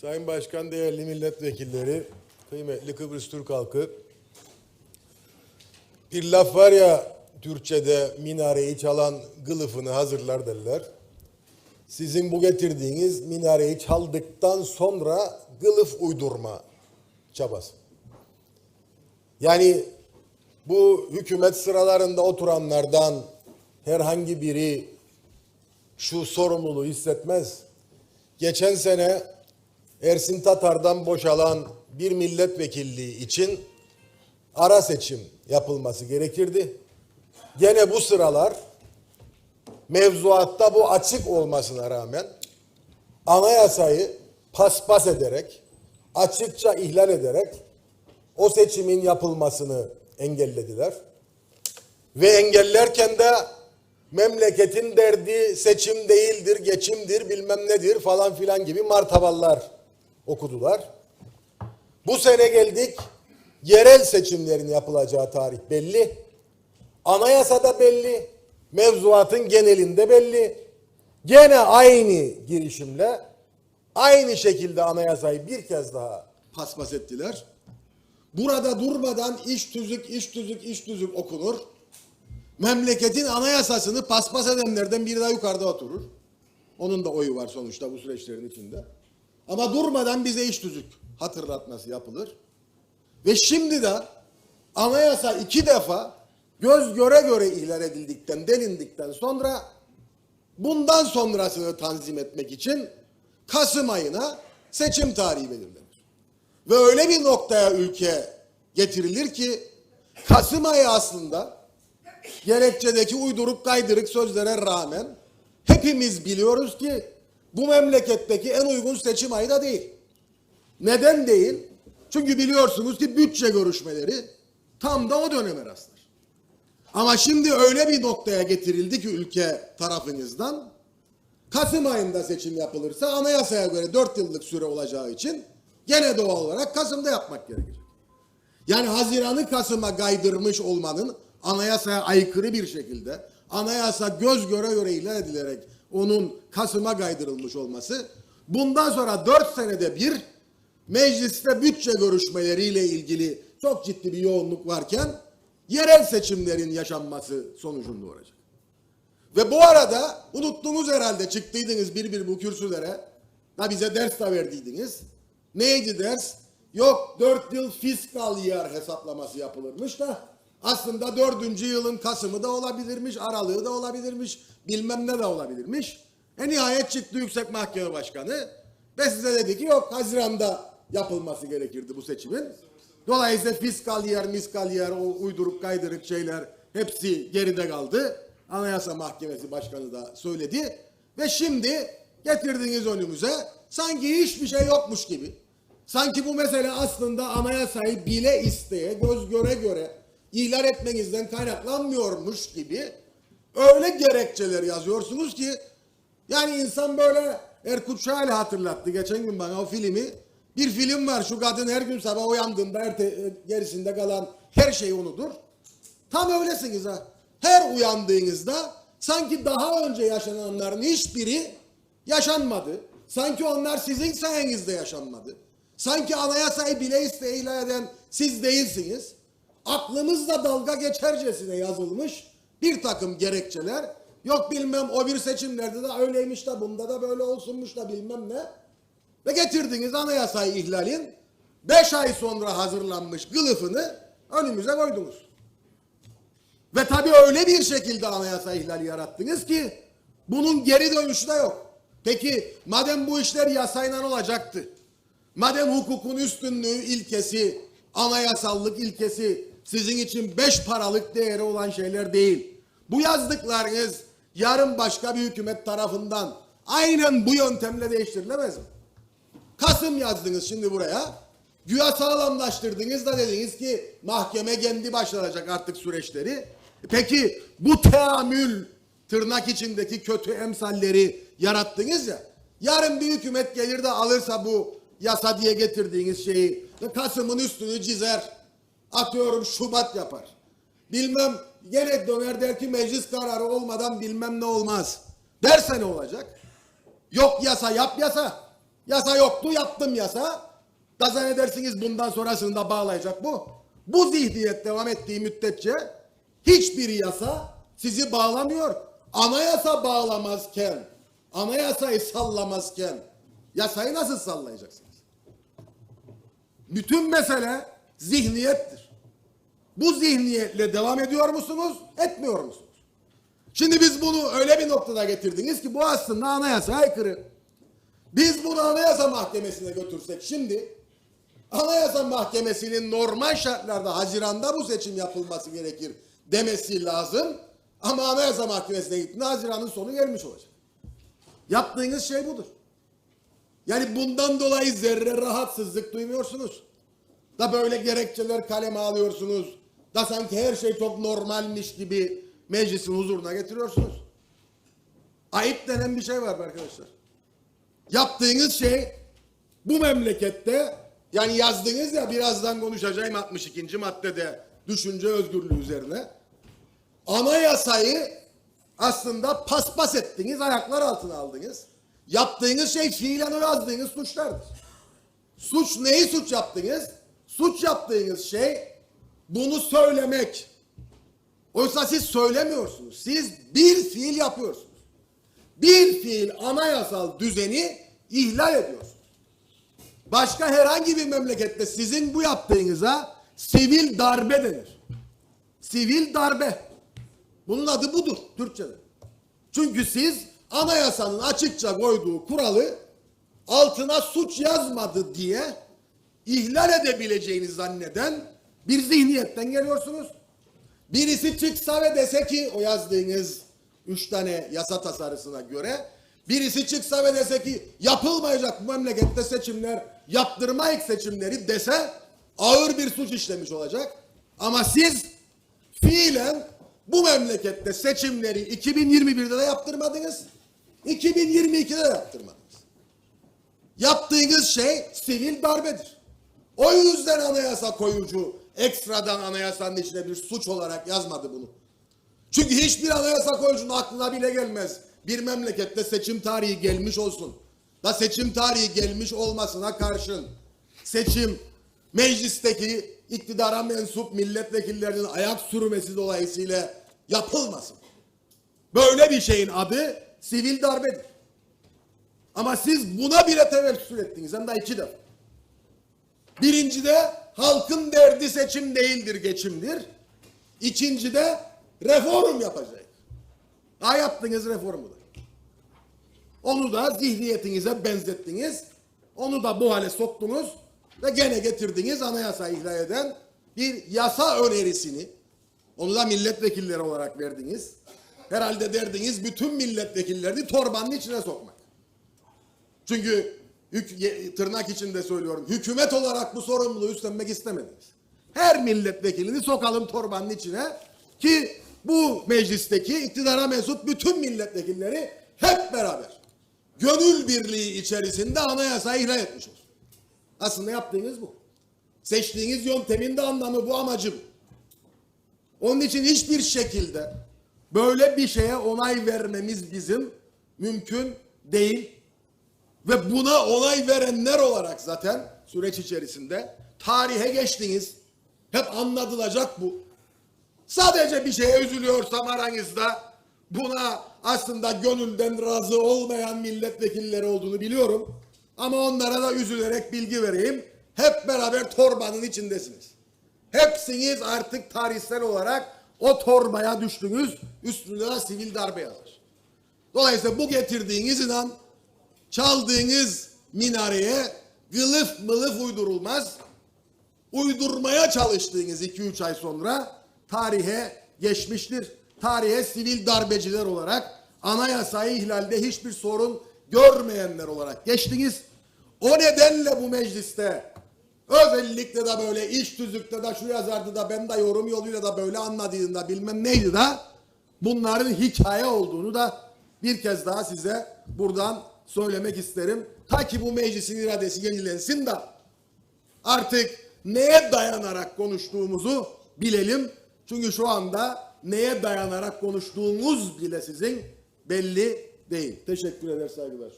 Sayın Başkan, değerli milletvekilleri, kıymetli Kıbrıs Türk halkı. Bir laf var ya Türkçe'de minareyi çalan gılıfını hazırlar derler. Sizin bu getirdiğiniz minareyi çaldıktan sonra gılıf uydurma çabası. Yani bu hükümet sıralarında oturanlardan herhangi biri şu sorumluluğu hissetmez. Geçen sene Ersin Tatar'dan boşalan bir milletvekilliği için ara seçim yapılması gerekirdi. Gene bu sıralar mevzuatta bu açık olmasına rağmen anayasayı paspas ederek, açıkça ihlal ederek o seçimin yapılmasını engellediler. Ve engellerken de memleketin derdi seçim değildir, geçimdir, bilmem nedir falan filan gibi martavallar okudular. Bu sene geldik, yerel seçimlerin yapılacağı tarih belli. Anayasada belli, mevzuatın genelinde belli. Gene aynı girişimle, aynı şekilde anayasayı bir kez daha paspas ettiler. Burada durmadan iş tüzük, iş tüzük, iş tüzük okunur. Memleketin anayasasını paspas edenlerden biri daha yukarıda oturur. Onun da oyu var sonuçta bu süreçlerin içinde. Ama durmadan bize iş tüzük hatırlatması yapılır. Ve şimdi de anayasa iki defa göz göre göre ihlal edildikten, delindikten sonra bundan sonrasını tanzim etmek için Kasım ayına seçim tarihi belirlenir. Ve öyle bir noktaya ülke getirilir ki Kasım ayı aslında gerekçedeki uyduruk kaydırık sözlere rağmen hepimiz biliyoruz ki bu memleketteki en uygun seçim ayı da değil. Neden değil? Çünkü biliyorsunuz ki bütçe görüşmeleri tam da o döneme rastlar. Ama şimdi öyle bir noktaya getirildi ki ülke tarafınızdan Kasım ayında seçim yapılırsa anayasaya göre 4 yıllık süre olacağı için gene doğal olarak Kasım'da yapmak gerekecek. Yani Haziran'ı Kasım'a kaydırmış olmanın anayasaya aykırı bir şekilde anayasa göz göre göre ilan edilerek onun Kasım'a kaydırılmış olması bundan sonra 4 senede bir mecliste bütçe görüşmeleriyle ilgili çok ciddi bir yoğunluk varken yerel seçimlerin yaşanması sonucunda olacak. Ve bu arada unuttunuz herhalde çıktıydınız bir bir bu kürsülere. Da bize ders de verdiydiniz. Neydi ders? Yok dört yıl fiskal yer hesaplaması yapılırmış da aslında dördüncü yılın Kasım'ı da olabilirmiş, Aralığı da olabilirmiş, bilmem ne de olabilirmiş. E nihayet çıktı Yüksek Mahkeme Başkanı ve size dedi ki yok Haziran'da yapılması gerekirdi bu seçimin. Dolayısıyla fiskal yer, miskal yer, o uyduruk kaydırık şeyler hepsi geride kaldı. Anayasa Mahkemesi Başkanı da söyledi. Ve şimdi getirdiniz önümüze sanki hiçbir şey yokmuş gibi. Sanki bu mesele aslında anayasayı bile isteye, göz göre göre ihlal etmenizden kaynaklanmıyormuş gibi öyle gerekçeler yazıyorsunuz ki yani insan böyle Erkut Şahal'i hatırlattı geçen gün bana o filmi. Bir film var şu kadın her gün sabah uyandığında erte, gerisinde kalan her şeyi unutur. Tam öylesiniz ha. Her uyandığınızda sanki daha önce yaşananların hiçbiri yaşanmadı. Sanki onlar sizin sayenizde yaşanmadı. Sanki anayasayı bile isteye ilan eden siz değilsiniz. Aklımızla dalga geçercesine yazılmış bir takım gerekçeler. Yok bilmem o bir seçimlerde de öyleymiş de bunda da böyle olsunmuş da bilmem ne. Ve getirdiniz anayasayı ihlalin beş ay sonra hazırlanmış kılıfını önümüze koydunuz. Ve tabii öyle bir şekilde anayasa ihlali yarattınız ki bunun geri dönüşü de yok. Peki madem bu işler yasayla olacaktı, madem hukukun üstünlüğü ilkesi, anayasallık ilkesi sizin için beş paralık değeri olan şeyler değil. Bu yazdıklarınız yarın başka bir hükümet tarafından aynen bu yöntemle değiştirilemez mi? Kasım yazdınız şimdi buraya. Güya sağlamlaştırdınız da dediniz ki mahkeme kendi başlatacak artık süreçleri. Peki bu teamül tırnak içindeki kötü emsalleri yarattınız ya. Yarın bir hükümet gelir de alırsa bu yasa diye getirdiğiniz şeyi Kasım'ın üstünü çizer. Atıyorum Şubat yapar. Bilmem gene döner der ki meclis kararı olmadan bilmem ne olmaz. Derse ne olacak? Yok yasa yap yasa. Yasa yoktu yaptım yasa. Da zannedersiniz bundan sonrasını da bağlayacak bu. Bu zihniyet devam ettiği müddetçe hiçbir yasa sizi bağlamıyor. Anayasa bağlamazken, anayasayı sallamazken yasayı nasıl sallayacaksınız? Bütün mesele zihniyettir. Bu zihniyetle devam ediyor musunuz, etmiyor musunuz? Şimdi biz bunu öyle bir noktada getirdiniz ki bu aslında anayasa aykırı. Biz bunu anayasa mahkemesine götürsek şimdi anayasa mahkemesinin normal şartlarda Haziran'da bu seçim yapılması gerekir demesi lazım. Ama anayasa mahkemesine gittiğinde Haziran'ın sonu gelmiş olacak. Yaptığınız şey budur. Yani bundan dolayı zerre rahatsızlık duymuyorsunuz. Da böyle gerekçeler kaleme alıyorsunuz. Da sanki her şey çok normalmiş gibi meclisin huzuruna getiriyorsunuz. Ayıp denen bir şey var arkadaşlar. Yaptığınız şey bu memlekette yani yazdınız ya birazdan konuşacağım 62. maddede düşünce özgürlüğü üzerine. Anayasayı aslında paspas ettiniz, ayaklar altına aldınız. Yaptığınız şey fiilen o yazdığınız suçlardır. Suç neyi suç yaptınız? Suç yaptığınız şey bunu söylemek. Oysa siz söylemiyorsunuz. Siz bir fiil yapıyorsunuz. Bir fiil anayasal düzeni ihlal ediyorsunuz. Başka herhangi bir memlekette sizin bu yaptığınıza sivil darbe denir. Sivil darbe. Bunun adı budur Türkçe'de. Çünkü siz anayasanın açıkça koyduğu kuralı altına suç yazmadı diye ihlal edebileceğini zanneden bir zihniyetten geliyorsunuz. Birisi çıksa ve dese ki o yazdığınız üç tane yasa tasarısına göre birisi çıksa ve dese ki yapılmayacak bu memlekette seçimler yaptırmayık seçimleri dese ağır bir suç işlemiş olacak. Ama siz fiilen bu memlekette seçimleri 2021'de de yaptırmadınız. 2022'de de yaptırmadınız. Yaptığınız şey sivil darbedir. O yüzden anayasa koyucu ekstradan anayasanın içine bir suç olarak yazmadı bunu. Çünkü hiçbir anayasa koyucunun aklına bile gelmez. Bir memlekette seçim tarihi gelmiş olsun. Da seçim tarihi gelmiş olmasına karşın seçim meclisteki iktidara mensup milletvekillerinin ayak sürmesi dolayısıyla yapılmasın. Böyle bir şeyin adı sivil darbedir. Ama siz buna bile tevessül ettiniz hem de iki defa. Birincide halkın derdi seçim değildir, geçimdir. İkincide reform yapacak. Ha yaptınız reformu da. Onu da zihniyetinize benzettiniz. Onu da bu hale soktunuz ve gene getirdiniz anayasa ihlal eden bir yasa önerisini. Onu da milletvekilleri olarak verdiniz. Herhalde derdiniz bütün milletvekillerini torbanın içine sokmak. Çünkü tırnak içinde söylüyorum. Hükümet olarak bu sorumluluğu üstlenmek istemediniz. Her milletvekilini sokalım torbanın içine ki bu meclisteki iktidara mensup bütün milletvekilleri hep beraber gönül birliği içerisinde anayasayı ihlal etmiş olsun. Aslında yaptığınız bu. Seçtiğiniz yöntemin de anlamı bu amacı bu. Onun için hiçbir şekilde böyle bir şeye onay vermemiz bizim mümkün değil. Ve buna onay verenler olarak zaten süreç içerisinde tarihe geçtiniz. Hep anlatılacak bu. Sadece bir şeye üzülüyorsam aranızda buna aslında gönülden razı olmayan milletvekilleri olduğunu biliyorum. Ama onlara da üzülerek bilgi vereyim. Hep beraber torbanın içindesiniz. Hepsiniz artık tarihsel olarak o torbaya düştünüz. Üstüne de sivil darbe yazar. Dolayısıyla bu getirdiğiniz inan çaldığınız minareye gılıf mılıf uydurulmaz. Uydurmaya çalıştığınız 2-3 ay sonra tarihe geçmiştir. Tarihe sivil darbeciler olarak anayasayı ihlalde hiçbir sorun görmeyenler olarak geçtiniz. O nedenle bu mecliste özellikle de böyle iş tüzükte de şu yazardı da ben de yorum yoluyla da böyle anladığında bilmem neydi da bunların hikaye olduğunu da bir kez daha size buradan söylemek isterim. Ta ki bu meclisin iradesi yenilensin de artık neye dayanarak konuştuğumuzu bilelim. Çünkü şu anda neye dayanarak konuştuğumuz bile sizin belli değil. Teşekkür eder saygılar.